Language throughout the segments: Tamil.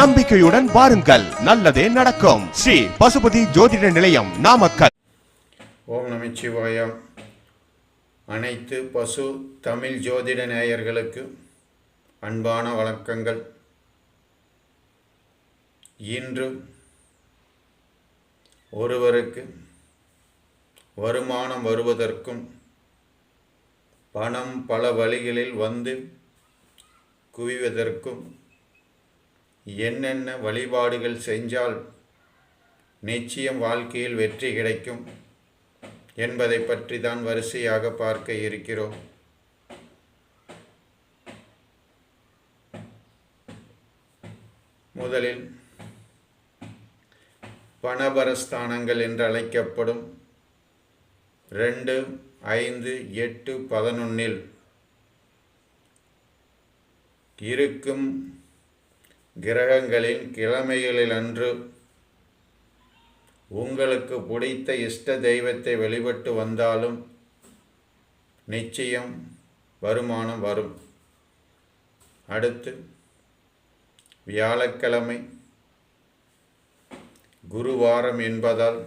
நம்பிக்கையுடன் பாருங்கள் நல்லதே நடக்கும். ஸ்ரீ பசுபதி ஜோதிட நிலையம் நாமக்கல். ஓம் நமச்சிவாயம் அனைத்து பசு தமிழ் ஜோதிட நேயர்களுக்கு அன்பான வணக்கங்கள். இன்று ஒருவருக்கு வருமானம் வருவதற்கும் பணம் பல வழிகளில் வந்து குவிவதற்கும் என்னென்ன வழிபாடுகள் செஞ்சால் நிச்சயம் வாழ்க்கையில் வெற்றி கிடைக்கும் என்பதை பற்றி தான் வரிசையாக பார்க்க இருக்கிறோம். முதலில் பணபரஸ்தானங்கள் என்று அழைக்கப்படும் ரெண்டு ஐந்து எட்டு பதினொன்னில் இருக்கும் கிரகங்களின் கிழமைகளிலன்று உங்களுக்கு பிடித்த இஷ்ட தெய்வத்தை வழிபட்டு வந்தாலும் நிச்சயம் வருமானம் வரும். அடுத்து வியாழக்கிழமை குருவாரம் என்பதால்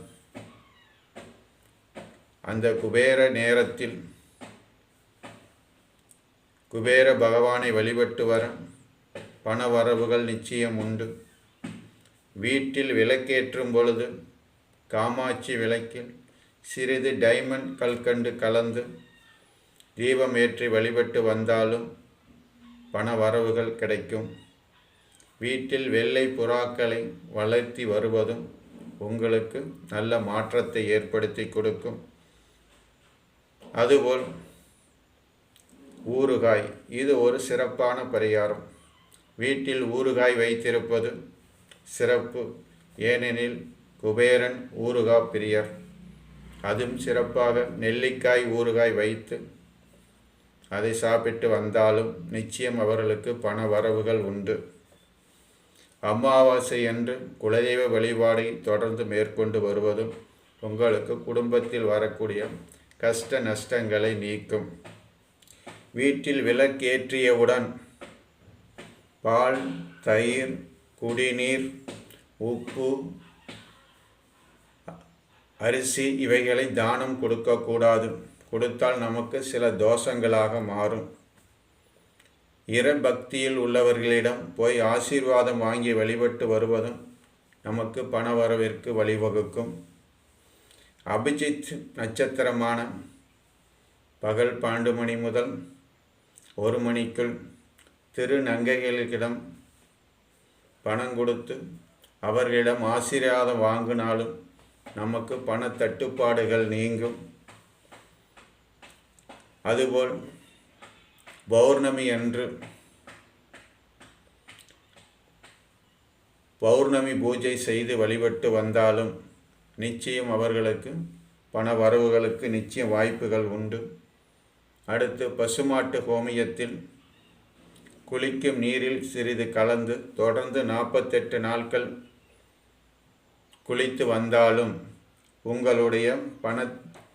அந்த குபேர நேரத்தில் குபேர பகவானை வழிபட்டு வர பண வரவுகள் நிச்சயம் உண்டு. வீட்டில் விளக்கேற்றும் பொழுது காமாட்சி விளக்கில் சிறிது டைமண்ட் கல்கண்டு கலந்து தீபம் ஏற்றி வழிபட்டு வந்தாலும் பண வரவுகள் கிடைக்கும். வீட்டில் வெள்ளை புறாக்களை வளர்த்தி வருவதும் உங்களுக்கு நல்ல மாற்றத்தை ஏற்படுத்தி கொடுக்கும். அதுபோல் ஊறுகாய் இது ஒரு சிறப்பான பரிகாரம். வீட்டில் ஊறுகாய் வைத்திருப்பது சிறப்பு. ஏனெனில் குபேரன் ஊறுகா பிரியர். அதுவும் சிறப்பாக நெல்லிக்காய் ஊறுகாய் வைத்து அதை சாப்பிட்டு வந்தாலும் நிச்சயம் அவர்களுக்கு பண வரவுகள் உண்டு. அமாவாசை என்று குலதெய்வ வழிபாடை தொடர்ந்து மேற்கொண்டு வருவதும் உங்களுக்கு குடும்பத்தில் வரக்கூடிய கஷ்ட நஷ்டங்களை நீக்கும். வீட்டில் விளக்கேற்றியவுடன் பால் தயிர் குடிநீர் உப்பு அரிசி இவைகளை தானம் கொடுக்கக்கூடாது. கொடுத்தால் நமக்கு சில தோஷங்களாக மாறும். இறபக்தியில் உள்ளவர்களிடம் போய் ஆசீர்வாதம் வாங்கி வழிபட்டு வருவதும் நமக்கு பண வரவிற்கு வழிவகுக்கும். அபிஜித் நட்சத்திரமான பகல் பன்னெண்டு மணி முதல் ஒரு மணிக்குள் திருநங்கைகளிடம் பணம் கொடுத்து அவர்களிடம் ஆசீர்வாதம் வாங்கினாலும் நமக்கு பண தட்டுப்பாடுகள் நீங்கும். அதுபோல் பௌர்ணமி அன்று பௌர்ணமி பூஜை செய்து வழிபட்டு வந்தாலும் நிச்சயம் அவர்களுக்கு பண வரவுகளுக்கு நிச்சயம் வாய்ப்புகள் உண்டு. அடுத்து பசுமாட்டு ஹோமியத்தில் குளிக்கும் நீரில் சிறிது கலந்து தொடர்ந்து நாற்பத்தெட்டு நாட்கள் குளித்து வந்தாலும் உங்களுடைய பண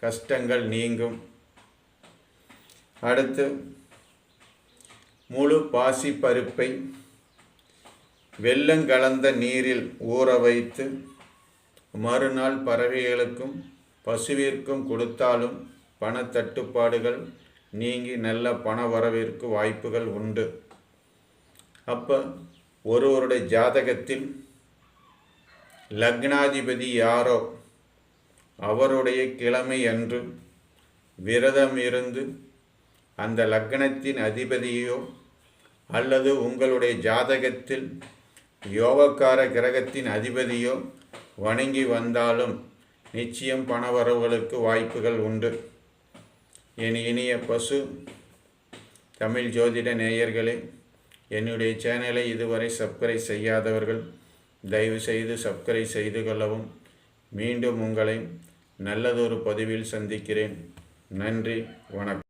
கஷ்டங்கள் நீங்கும். அடுத்து முழு பாசி பருப்பை வெள்ளங்கலந்த நீரில் ஊற வைத்து மறுநாள் பறவைகளுக்கும் பசுவிற்கும் கொடுத்தாலும் பணத்தட்டுப்பாடுகள் நீங்கி நல்ல பண வரவிற்கு வாய்ப்புகள் உண்டு. அப்போ ஒருவருடைய ஜாதகத்தில் லக்னாதிபதி யாரோ அவருடைய கிழமை அன்று விரதம் இருந்து அந்த லக்னத்தின் அதிபதியோ அல்லது உங்களுடைய ஜாதகத்தில் யோகக்கார கிரகத்தின் அதிபதியோ வணங்கி வந்தாலும் நிச்சயம் பணவரவுகளுக்கு வாய்ப்புகள் உண்டு. என் இனிய பசு தமிழ் ஜோதிட நேயர்களே என்னுடைய சேனலை இதுவரை சப்ஸ்கிரைப் செய்யாதவர்கள் தயவு செய்து சப்ஸ்கிரைப் செய்து கொள்ளவும். மீண்டும் உங்களை நல்லதொரு பதிவில் சந்திக்கிறேன். நன்றி வணக்கம்.